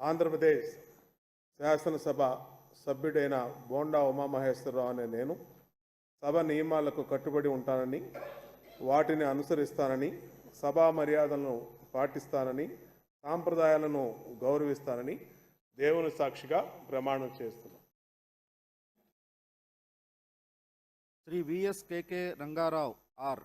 ఆంధ్రప్రదేశ్ శాసనసభ సభ్యుడైన బోండా ఉమామహేశ్వరరావు అనే నేను సభ నియమాలకు కట్టుబడి ఉంటానని వాటిని అనుసరిస్తానని సభా మర్యాదలను పాటిస్తానని సాంప్రదాయాలను గౌరవిస్తానని దేవుని సాక్షిగా ప్రమాణం చేస్తున్నాను. Shri V S K K Rangarao R.